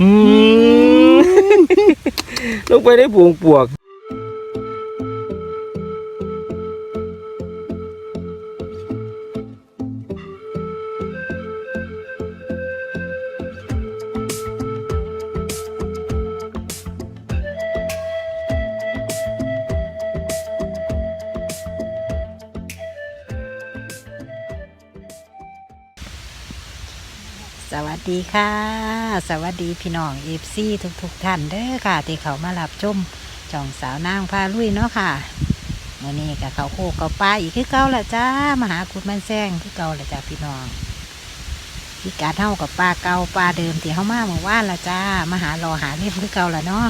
อืมลงไปได้ปวงปวก สวัสดีค่ะ สวัสดีพี่น้องเอฟซีทุกๆทท่านเด้อค่ะ ที่เขามารับชมจ่องสาวนางพาลุยเนาะค่ะเมื่อนี้กับเขาโคกเขาปลาอีกคือเก่าละจ้ามาหาคุณมันแซงคือเก่าละจ้าพี่น้องพี่กาเท่ากับปลาเก่าปลาเดิมที่เขามาเมื่อวานละจ้ามาหารอหาเล่มคือเก่าละเนาะ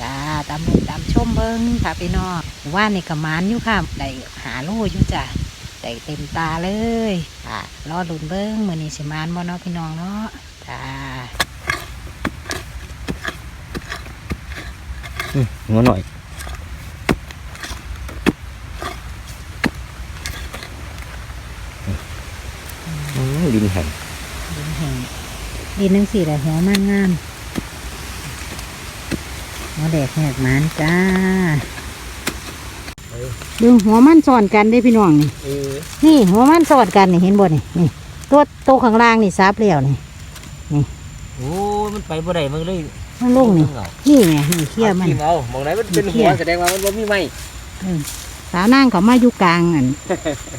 จ้าตามมุมตามชมเบิ้งค่ะพี่น้องว่านนี่กับมานอยู่ค่ะได้หาโลอยู่จ้า ได้เต็มตาเลยค่ะรอลุ้นเบิ้งมือนี้สิมานบ่เนาะพี่น้องเนาะจ้าหัวหน่อยดินแห้งดินแห้งดินนั่งสี่แหละหัวมันงามหัวแดกแหกมันจ้า ดูหัวมันสอนกันได้พี่น้องนี่เออนี่หัวมันสอนกันนี่เห็นบ่นี่นี่ตัวตัวข้างล่างนี่ซับแล้วนี่โอ้ยมันไปบ่ได้มันเลยมันลงนี่เอานี่ไงนี่เขี้ยมันจิ้เอามองไหนมันเป็นเขี้หัยวแสดงว่ามันบ่มีไม้เออสาวนางเขามาอยู่กลางอัน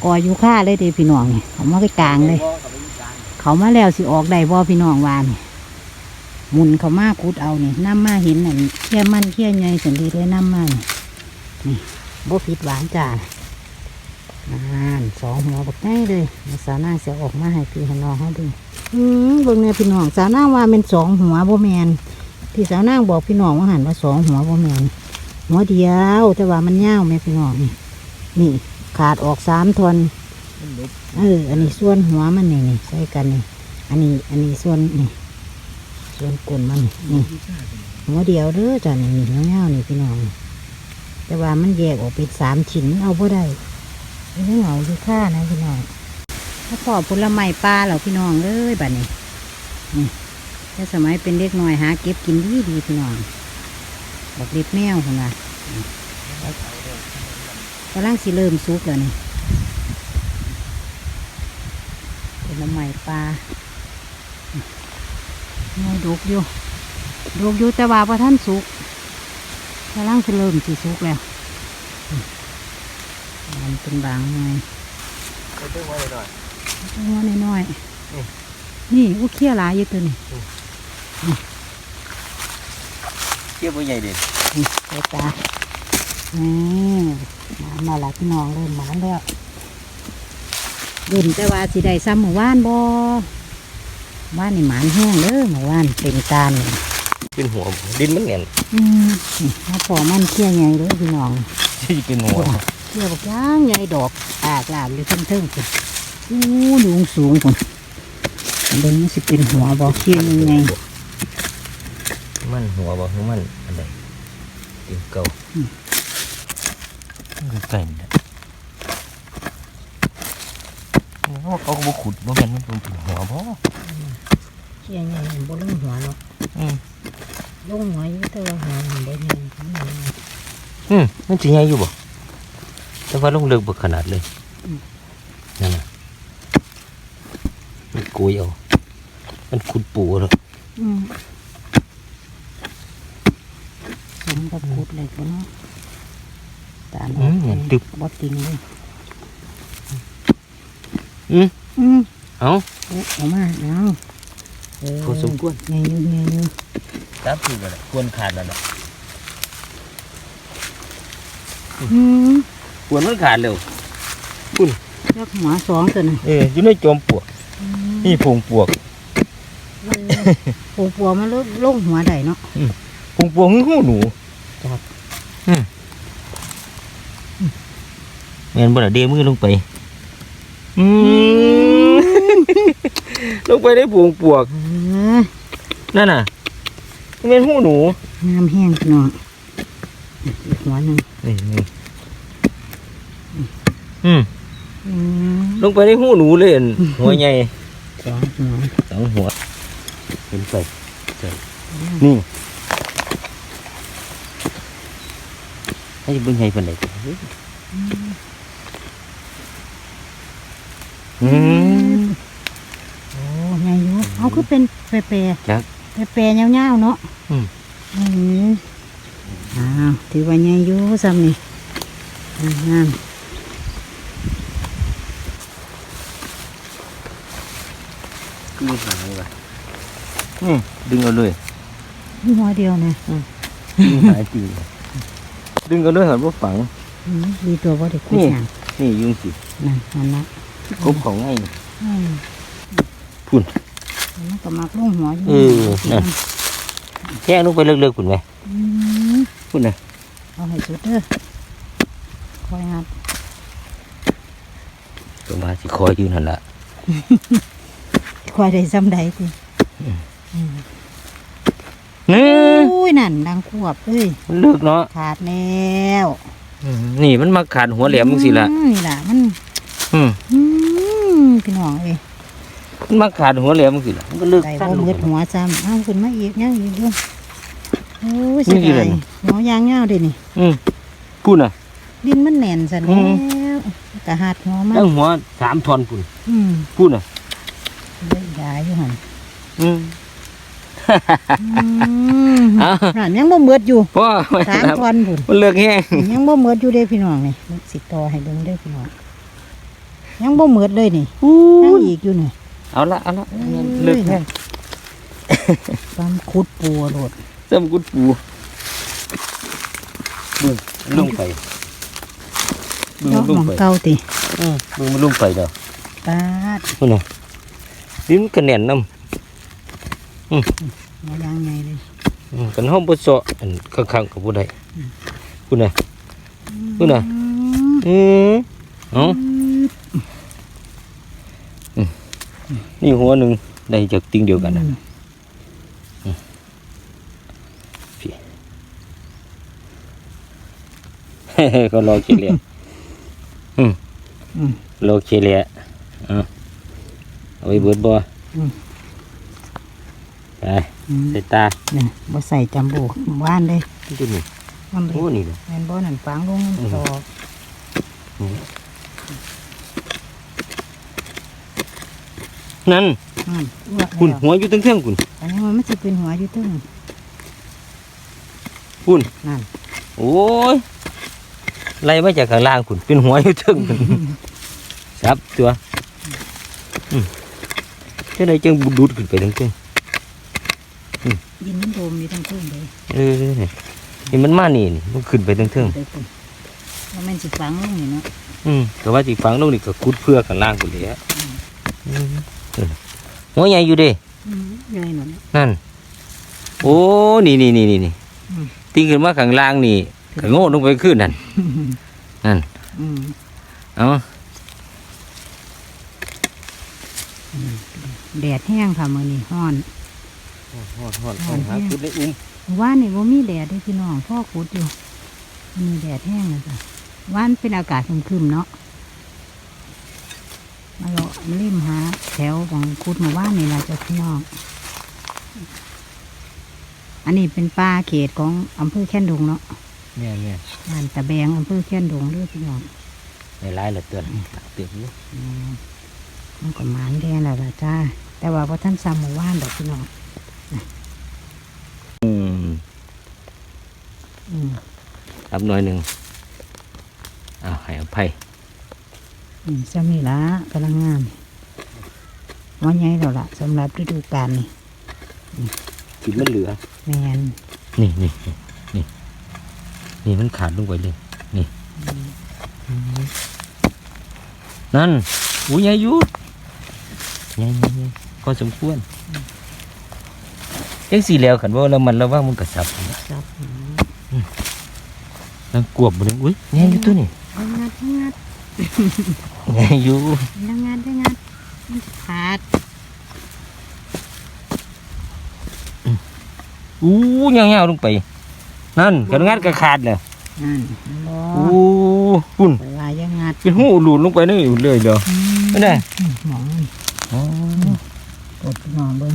กออยู่ค่าเลยเด้พี่น้องนี่เขามาไปกลางเลย เขามาแล้วสิออกได้บ่พี่น้องวานี่หมุนเขามาคุดเอานี่น้ำมาเห็นนั่นเขี้ยมันเขี้ยใหญ่สันดีเลยน้ำมานี่นี่ บ่ผิดหวานจ้าอ่านสองหัวบักได้เลยสาวน้าเสียออกมาให้พี่ให้น้องเขาดูอืมเบิ่งเนี่ยพี่น้องสาวน้าว่าเป็นสองหัวบ่แมนที่สาวน้าบอกพี่น้องว่าหันว่าสองหัวบ่แมนหัวเดียว แต่ว่ามันยาวแม่พี่น้องนี่นี่ขาดออกสามทนเออ อันนี้ส่วนหัวมันนี่นี่ใส่กันนี่ อันนี้ อันนี้ส่วนนี่ ส่วนก้นมันนี่หัวเดียวเด้อจ้ะนี่นี่เงาๆนี่พี่น้อง แต่ว่ามันแยกออกเป็นสามชิ้นเอาบ่ได้ไม่ได้เอาดูค่านะพี่น้องถ้าพอผลไม้ปลาเหรอพี่น้องเอ้ยบัดนี้นี่แต่สมัยเป็นเด็กน้อยหาเก็บกินดีดีพี่น้องบอกเล็บแมวคนละกำลังสิเริ่มซุกแล้วนี่ผลไม้ปลาเงยดกอยู่ดกอยู่แต่ว่าพอท่านสุก กำลังจะเริ่มสิสุกแล้วอืมมันเป็นบางไงไปเบิ่งไว้หน่อยหัวน้อยอืมๆนี่อุ้เขี้ยหลายอยู่ตัวนี่เทียบบ่ใหญ่เด่นนี่ใส่ตานี่หมามาละพี่น้องเริ่มหมานแล้วเด่นแต่ว่าสิได้ซ้ำหมู่บ้านบ่บ้านนี่หมานแห้งเด้อหมู่บ้านเป็นการนี่ เป็นหัวดินมันแน่นอืมนี่ถ้าพอมันเขี้ยใหญ่เลยพี่น้องที่เป็นหัวเขี้ยบอกย่างใหญ่ดอกอากลาบอยู่เทิงๆคุณอู้ดูงสูงคุณเบิ่งมันสิเป็นหัวบอกเขี้ยยังไงมันหัวบ่คือมันอันใดติวเก่ามันไก่เนี่ยโอ้เขาก็บ่ขุดบ่แม่นมันเป็นหัวบ่เขี้ยใหญ่มันบ่ลงหัวเนาะอืม ลงหัวอยู่แต่ว่าหัวมันบ่ใหญ่มันใหญ่อืมมันสิใหญ่อยู่บ่แต่ว่าลงเลิกบ่ขนาดเลยอืมนั่นน่ะมันกุยเอามันขุดปูแล้วอืมสมกับขุดเลยก็เนาะตาอืมเห็นตึบบ่ติงเลยอืมอืมเอาเอาเอามาเอาเออพอสมควรใหญ่อยู่ใหญ่อยู่ จับถือแล้วควรขาดแล้วน่ะอืมควรมันขาดแล้วยักหัวสองตัวน่ะเอออยู่ในจอมปลวกนี่ผงปลวกปูปัวมันลงลงหัวได้เนาะผงปลวกคือหูหนูครับอืมแม่นบ่ล่ะเดมือลงไปอืมลงไปได้ผงปลวกเออนั่นน่ะแม่นหูหนูงามแห้งพี่น้องอีกหัวหนึ่งนี่นี่อืมอืมลงไปได้หูหนูเลยอั่นหัวใหญ่สองหัวสองหัวเห็นไปใช่นี่ให้เบิ่งให้เพิ่นได้เฮ้ยอืม โอ้ไงอยู่เอาคือเป็นเปรย์จัก ๆเปรย์ๆยาวๆเนาะอืม อืมอ้าวถือว่าไงอยู่ซ้ำนี่งามคือหายว่ะนี่ดึงเอาเลยๆนี่หัวเดียวนะดึงหายจริงดึงเอาเลยหันบ่ฝัง อืมดีตัวว่าเด็กคุยนี่อย่างนี่ยุงสินั่นนั่นละกบของไงอืม พุ่น มันก็มักลงหัวอยู่เออนั่นแค่ลงไปเลิกๆพุ่นไหมอืมพุ่นน่ะเอาให้สุดเด้อคอยหัดก็มาสิคอยอยู่นั่นล่ะคอยได้ซ้ำใดสินี่อุ้ยนั่นดังควบเลยมันเลิกเนาะขาดแล้วนี่มันมาขาดหัวแหลมจังซี่ล่ะอืมนี่ล่ะมันอืม อืมพี่น้องเอ้ย มันมาขาดหัวแหลมจังซี่ล่ะมันก็เลิกใส่สั้นบ่ลง มืดหัวซ้ำเอาขึ้นมาอีกยังอีกด้วยโอ้ยนี่เสียกี่ดาเลยยนะหัวยางเงาเด้นี่ อืมพุ่นน่ะ ดินมันแน่นซะอืแล้วมกะหัดหัวมันตั้งหัวสามท่อนพุ่นอืมพุ่นน่ะเล่นยาอยู่หั่นอืม อืมอ้าวนั่นยังบ่เมือดอยู่พ่อไม่สามครับทอนพุ่นมันเลิกแห้งยังบ่เมือดอยู่เด้พี่น้องนี่สิต่อให้เบิ่งเด้อพี่น้องยังบ่เมือดเลยนี่ยังอีกอยู่นี่ เอาละเอาละเอ้ยเลิกแห้งปั๊มคุดปัวโลดเติมกุดปูบึ้งลงไปบึ้งเนาะลหงมองไปเก่าติอืมบึ้งมันลงไปเด้อปาดพุ่นน่ะดิ้นกระแน่นน้หัวยางใหญ่เลยำอืมกันห้องบ่เซาะอันข้างๆกับบ่ได้พุ่นน่ะพุ่นน่ะอืมอืมเอ้า นี่หัวหนึงได้จากติ่งเดียวกันน่ะก็รอเคลียร์อืมอืมรอเคลียร์เอาเอาไว้เบิดบ่อืมไปอืมใส่ตานี่บ่ใส่จัมโบ้ว่านเลยดูนี่มันเลยโอ้นี่เลยแม่นบ่นั่นฝังลงมันตอก นั่นนั่นอ้วกคุณแล้วหัวอยู่ตั้งเท่งคุณอันนี้มันสิเป็นหัวอยู่ตึ้งคุณนั่นโอ้ยไล่มาจากข้างล่างคุณเป็นหัวอยู่ตั้งคุณซับตัวอืมเจ้าใดจังบุดูดขึ้นไปตั้งเท่งดินมันโดมอยู่ทั้งคืนเลยเออนี่นี่มันมานี่นี่มันขึ้นไปตั้งเท่งเด้อคุณแล้วมันสิฝังลงนี่เนาะ อืมแต่ว่าสิฟังลงนี่ก็คุดเพื่อข้างล่างคุณเลยฮะอืมเออ หัวใหญ่อยู่เด้อืมใหญ่หน่อยนั่น โอ้นี่นี่นี่นี่นี่อืมติ้งขึ้นมาข้างล่างนี่ก็โง่ลงไปขึ้นนั่นนั่นอืมเอาแดดแห้งค่ะมื้อนี้ร้อนฮอดฮอดฮอดหาคุดได้อุ้มว่านนี่บ่มีแดดเด้อพี่น้องพ่อขุดอยู่มีแดดแห้งเลยจ้ะว่านเป็นอากาศครึมๆเนาะ มาเลาะมาเล่มหาแถวของขุดมาว่านนี่ล่ะจ้ะพี่น้อง อันนี้เป็นป่าเขตของอำเภอแค่นดงเนาะแม่แม่บ้านตะแบงอำเภอแค่นดงเด้วยพี่น้องในร้ายเหลือเตือนเตือนอยู่อืมมันก็หมานแดงแล้วล่ะจ้า แต่ว่าพอท่านซ้ำหมู่บ้านดอกพี่น้องอืมอืมรับหน่อยหนึ่งอ้าวให้อภัย อืมซ้ำนี่ละกำลังงามวันใหญ่แล้วล่ะสำหรับฤดูกาลนี่กินมันเหลือแมนนี่นี่นี่นี่มันขาดลงไปเลย นี่ นั่นอุ้ยใหญ่อยุใหญ่ใหญ่ใหญ่ก็สมควรยังสีแล้วขันว่าแล้วมันแล้วว่ามันกระสับซับนั่งกวบบ่เลยอุ้ยใหญ่อยู่ตัวนี่ดังงัดดังงัด ใหญ่อยู่ดังงัดดังงัดมันจะขาดอู้ยาวๆลงไป นั่นกันงัดกระขาดเลยนั่นบออู้หุ่นเวลายังงัดเป็นหูหลุดลงไปนี่อยู่เลยเด้อไม่ได้อืมหมองมันอ๋อกดหมองเบิ้ง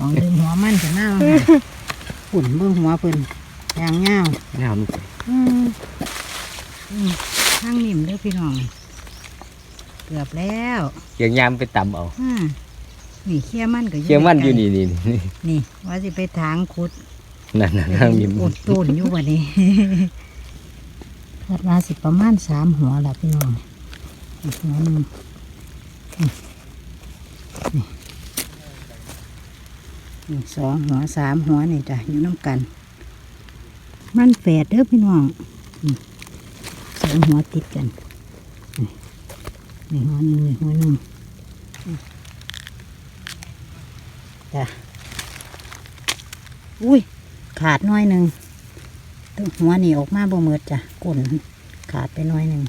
หมองดึงหัวมันจะหน้ามันฝุ่นเบิ่งหัวเพิ่นยางเงาวงามลูกอืมอืม ข้างนิ่มเด้อพี่น้อง เกือบแล้วเกียงยามไปตำเอาอืมนี่เคี้ยมันก็เกียงมันอยู่ใกล้นี่นี่นี่ๆนี่ ว่าสิไปทางขุดนั่นน่ะทางนี้อดต้นอยู่วันนี้คาดว่าสิประมาณสามหัวละพี่น้องอีกหัวหนึงนี่นี่นี่สองหัวสามหัวนี่จ้ะอยู่น้ำกัน มันแฝดเด้อพี่น้องนี่ สองหัวติดกันนี่นี่หัวหนึ่งนี่หัวหนึ่งจ้ะอุ้ย ขาดน้อยหนึ่งตัวหัวนี่ออกมาบ่เมิดจ้ะก้นขาดไปน้อยหนึ่ง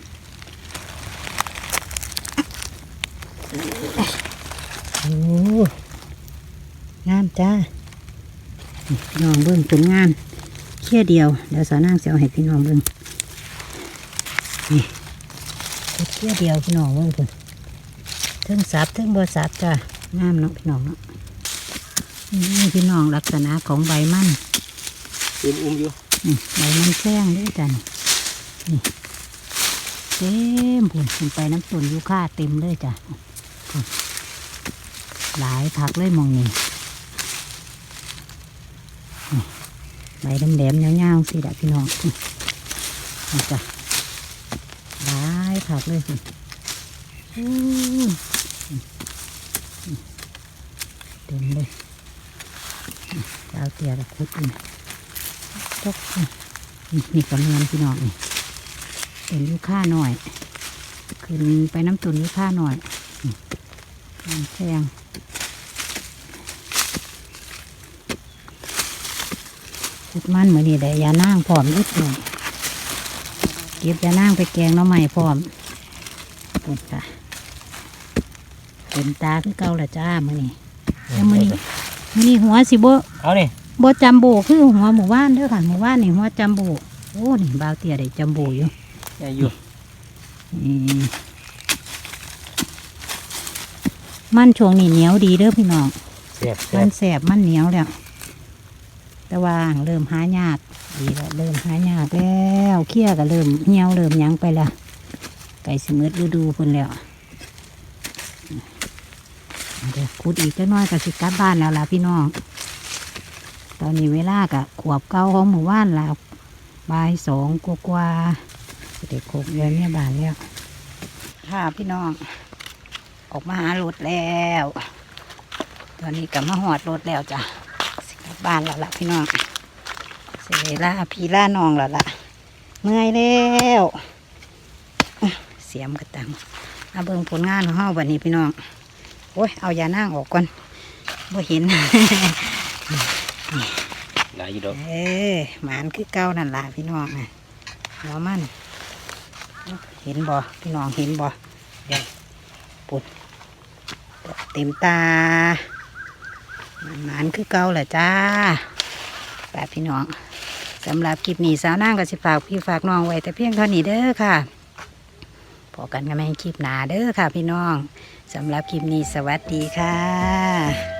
โอ้งามจ้าน้องเบิ่งผลงานเคี่ยเดียว เดี๋ยวสาวนางเสียวให้พี่น้องเบิ่ง นี่เฮ็ดเคี่ยเดียวพี่น้องเบิ่งพุ่นเทิงสับเทิงบ่สับจ้างามเนาะพี่น้องเนาะนี่พี่น้องลักษณะของใบมันอุ้มอุ้มอยู่นี่ใบมันแข้งด้วยกันนี่เต็มผุนขึ้นไปน้ำต้นยูคาเต็มเลยจ้ะพุ่นหลายผักเลยหมองนี่นี่ใบแหลมๆยาวๆสิดะพี่น้องนี่นี่จ้ะหลาย ผักเลยสิอู้นี่นี่เต็มเลยนี่ดาเตียกับคุดนี่ตกนี่นี่กำเนินพี่น้องนี่เป็นยูค่าหน่อยขึ้นไปน้ำตุนยูค่าหน่อยน้ำแซงพุดมันเหมือนนี่ได้ยานางพร้อมนิดหน่อย เก็บยานางไปแกงหน้ำใหม่พร้อมปุ่นค่ะเป็นตาคือเก่าละจ้ามื่อนี้แล้วมื่อนี้มื่อนี้หัวสิโบเอานี่บจัมโบคือหัวหมู่บ้านเด้อค่ะหมู่บ้านนี่หัวจัมโบโอ้นี่บาวเตียได้จัมโบอยู่ยายอยู่นี่มันช่วงนี้เหนียวดีเด้อพี่น้องแซ่บแซ่มับนแสบมันเหนียวแล้วแต่ว่าเริ่มหายาก ดีแล้วเริ่มหายากแล้วเคี้ยก็เริ่มเหี่ยวเริ่มยังไปละไก่สมืดฤดูเพิ่นแล้วเดี๋ยวขุดอีกจักหน้อยก็สิกลับบ้านแล้วล่ะพี่น้อง ตอนนี้เวลากะขวบเก่าของหมู่บ้านแล้วบ่ายสองกว่าๆเด็กโคกเดือนเนี่ยบานแล้วค่ะพี่น้อง ออกมาหารถแล้ว ตอนนี้กลับมาหอดรถแล้วจ้ะสิกลับบ้านแล้วล่ะพี่น้อง ยล่าพี่ล่าน้องแล้วล่ะเมื่อยแล้วอื้อเสียมกระตังมาเบิ่งผลงานของเฮาวันนี้พี่น้องโอ้ยเอายานั่งออกก่อนบ่เห็นหลายอยู่ดอกเออหมานคือเก้านั่นล่ะพี่น้องน่ะหัวมันเห็นบ่พี่น้องเห็นบ่เดี๋ยวปุดเต็มตาหมานหมานคือเก้าแหละจ้าแต่พี่น้อง สำหรับคลิปนี้สาวนางก็สิฝากพี่ฝากน้องไว้แต่เพียงเท่านี้เด้อค่ะพอกันกันไหมคลิปหนาเด้อค่ะพี่น้องสำหรับคลิปนี้สวัสดีค่ะ